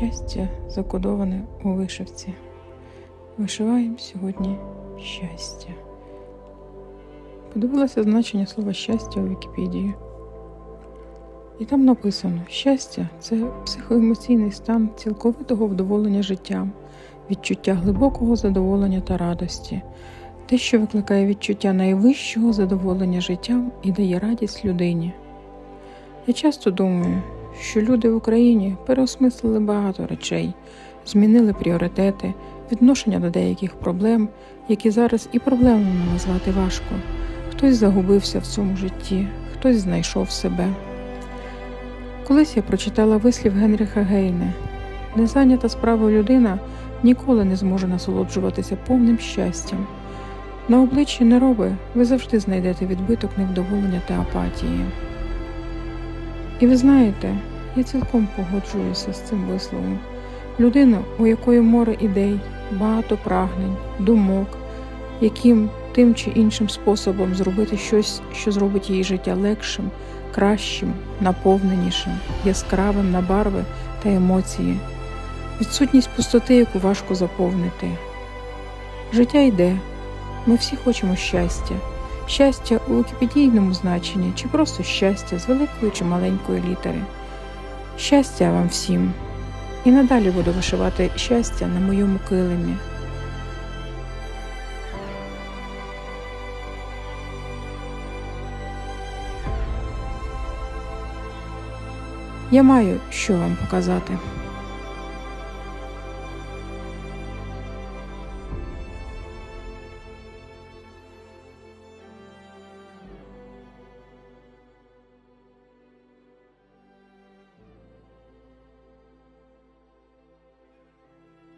Щастя закодоване у вишивці. Вишиваємо сьогодні щастя. Подивилася значення слова щастя у Вікіпедії. І там написано: щастя це психоемоційний стан цілковитого вдоволення життям, відчуття глибокого задоволення та радості, те, що викликає відчуття найвищого задоволення життям і дає радість людині. Я часто думаю, що люди в Україні переосмислили багато речей, змінили пріоритети, відношення до деяких проблем, які зараз і проблемами назвати важко. Хтось загубився в цьому житті, хтось знайшов себе. Колись я прочитала вислів Генріха Гейне: незайнята справою людина ніколи не зможе насолоджуватися повним щастям. На обличчі нероби ви завжди знайдете відбиток невдоволення та апатії. І ви знаєте, я цілком погоджуюся з цим висловом. Людина, у якої море ідей, багато прагнень, думок, яким тим чи іншим способом зробити щось, що зробить її життя легшим, кращим, наповненішим, яскравим на барви та емоції, відсутність пустоти, яку важко заповнити. Життя йде, ми всі хочемо щастя. Щастя у вікіпедійному значенні чи просто щастя з великої чи маленької літери. Щастя вам всім! І надалі буду вишивати щастя на моєму килимі. Я маю що вам показати.